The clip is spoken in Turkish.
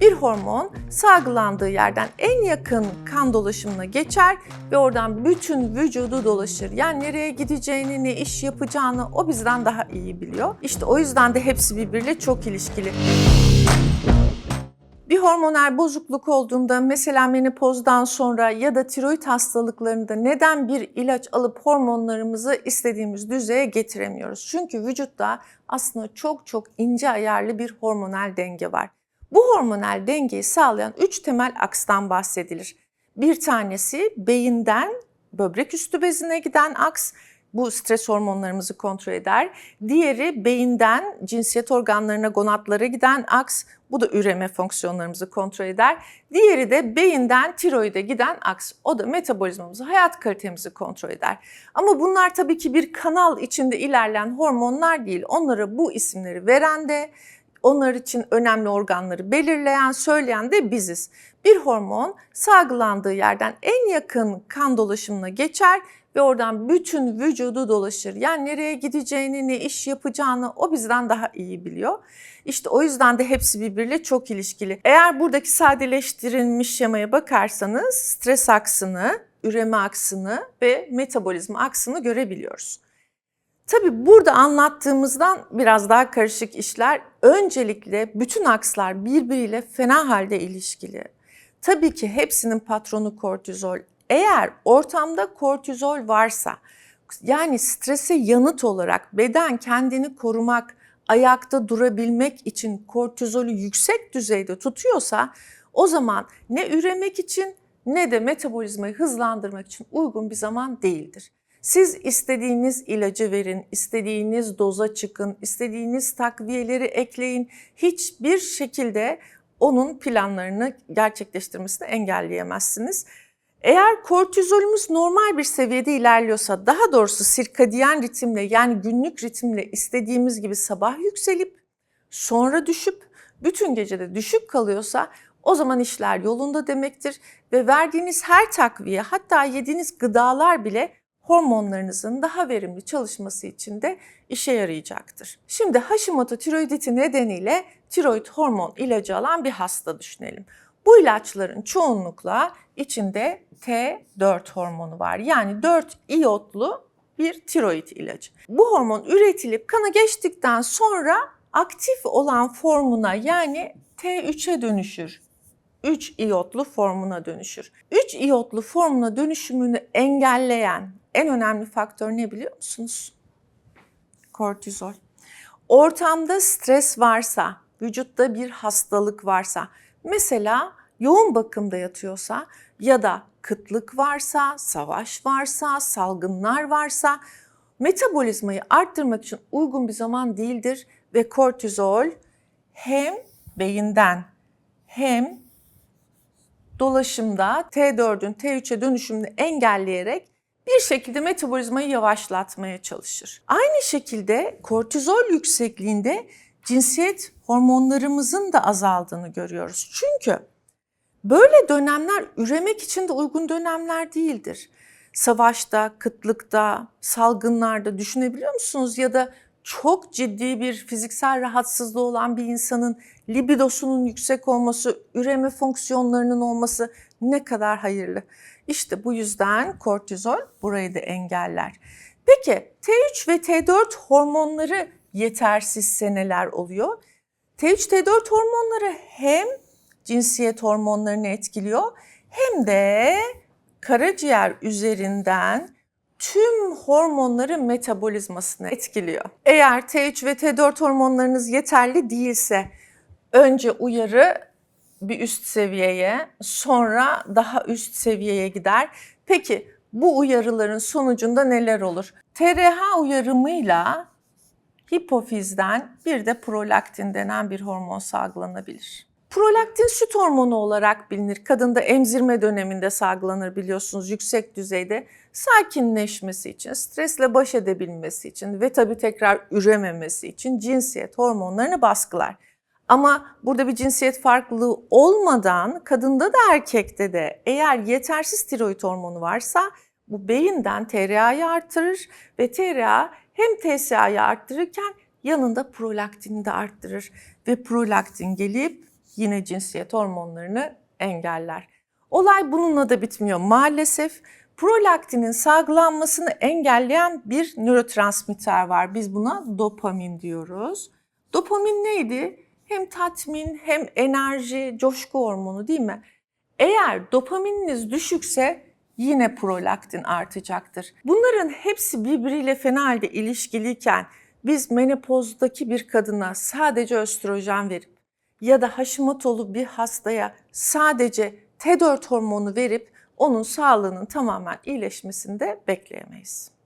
Bir hormon salgılandığı yerden en yakın kan dolaşımına geçer ve oradan bütün vücudu dolaşır. Yani nereye gideceğini, ne iş yapacağını o bizden daha iyi biliyor. İşte o yüzden de hepsi birbiriyle çok ilişkili. Bir hormonal bozukluk olduğunda mesela menopozdan sonra ya da tiroid hastalıklarında neden bir ilaç alıp hormonlarımızı istediğimiz düzeye getiremiyoruz? Çünkü vücutta aslında çok çok ince ayarlı bir hormonal denge var. Bu hormonal dengeyi sağlayan üç temel akstan bahsedilir. Bir tanesi beyinden böbrek üstü bezine giden aks, bu stres hormonlarımızı kontrol eder. Diğeri beyinden cinsiyet organlarına, gonadlara giden aks, bu da üreme fonksiyonlarımızı kontrol eder. Diğeri de beyinden tiroide giden aks, o da metabolizmamızı, hayat kalitemizi kontrol eder. Ama bunlar tabii ki bir kanal içinde ilerleyen hormonlar değil. Onlara bu isimleri veren de, onlar için önemli organları belirleyen, söyleyen de biziz. Bir hormon salgılandığı yerden en yakın kan dolaşımına geçer ve oradan bütün vücudu dolaşır. Yani nereye gideceğini, ne iş yapacağını o bizden daha iyi biliyor. İşte o yüzden de hepsi birbiriyle çok ilişkili. Eğer buradaki sadeleştirilmiş şemaya bakarsanız stres aksını, üreme aksını ve metabolizma aksını görebiliyoruz. Tabii burada anlattığımızdan biraz daha karışık işler. Öncelikle bütün akslar birbiriyle fena halde ilişkili. Tabii ki hepsinin patronu kortizol. Eğer ortamda kortizol varsa, yani strese yanıt olarak beden kendini korumak, ayakta durabilmek için kortizolü yüksek düzeyde tutuyorsa, o zaman ne üremek için ne de metabolizmayı hızlandırmak için uygun bir zaman değildir. Siz istediğiniz ilacı verin, istediğiniz doza çıkın, istediğiniz takviyeleri ekleyin. Hiçbir şekilde onun planlarını gerçekleştirmesini engelleyemezsiniz. Eğer kortizolümüz normal bir seviyede ilerliyorsa, daha doğrusu sirkadiyen ritimle yani günlük ritimle istediğimiz gibi sabah yükselip sonra düşüp bütün gecede düşük kalıyorsa o zaman işler yolunda demektir ve verdiğiniz her takviye hatta yediğiniz gıdalar bile hormonlarınızın daha verimli çalışması için de işe yarayacaktır. Şimdi Hashimoto tiroiditi nedeniyle tiroid hormon ilacı alan bir hasta düşünelim. Bu ilaçların çoğunlukla içinde T4 hormonu var. Yani 4 iyotlu bir tiroid ilacı. Bu hormon üretilip kana geçtikten sonra aktif olan formuna yani T3'e dönüşür. 3 iyotlu formuna dönüşür. 3 iyotlu formuna dönüşümünü engelleyen en önemli faktör ne biliyor musunuz? Kortizol. Ortamda stres varsa, vücutta bir hastalık varsa, mesela yoğun bakımda yatıyorsa ya da kıtlık varsa, savaş varsa, salgınlar varsa metabolizmayı arttırmak için uygun bir zaman değildir ve kortizol hem beyinden hem dolaşımda T4'ün T3'e dönüşümünü engelleyerek bir şekilde metabolizmayı yavaşlatmaya çalışır. Aynı şekilde kortizol yüksekliğinde cinsiyet hormonlarımızın da azaldığını görüyoruz. Çünkü böyle dönemler üremek için de uygun dönemler değildir. Savaşta, kıtlıkta, salgınlarda düşünebiliyor musunuz? Ya da çok ciddi bir fiziksel rahatsızlığı olan bir insanın libidosunun yüksek olması, üreme fonksiyonlarının olması ne kadar hayırlı. İşte bu yüzden kortizol burayı da engeller. Peki T3 ve T4 hormonları yetersizse neler oluyor? T3, T4 hormonları hem cinsiyet hormonlarını etkiliyor hem de karaciğer üzerinden tüm hormonların metabolizmasını etkiliyor. Eğer T3 ve T4 hormonlarınız yeterli değilse önce uyarı bir üst seviyeye, sonra daha üst seviyeye gider. Peki bu uyarıların sonucunda neler olur? TRH uyarımıyla hipofizden bir de prolaktin denen bir hormon salgılanabilir. Prolaktin süt hormonu olarak bilinir. Kadında emzirme döneminde salgılanır biliyorsunuz yüksek düzeyde. Sakinleşmesi için, stresle baş edebilmesi için ve tabii tekrar ürememesi için cinsiyet hormonlarını baskılar. Ama burada bir cinsiyet farklılığı olmadan kadında da erkekte de eğer yetersiz tiroid hormonu varsa bu beyinden TRA'yı artırır ve TRA hem TSA'yı arttırırken yanında prolaktini de arttırır ve prolaktin gelip yine cinsiyet hormonlarını engeller. Olay bununla da bitmiyor. Maalesef prolaktinin salgılanmasını engelleyen bir nörotransmitter var. Biz buna dopamin diyoruz. Dopamin neydi? Hem tatmin hem enerji, coşku hormonu değil mi? Eğer dopamininiz düşükse yine prolaktin artacaktır. Bunların hepsi birbiriyle fena halde ilişkiliyken biz menopozdaki bir kadına sadece östrojen verip ya da Hashimoto'lu bir hastaya sadece T4 hormonu verip onun sağlığının tamamen iyileşmesini de bekleyemeyiz.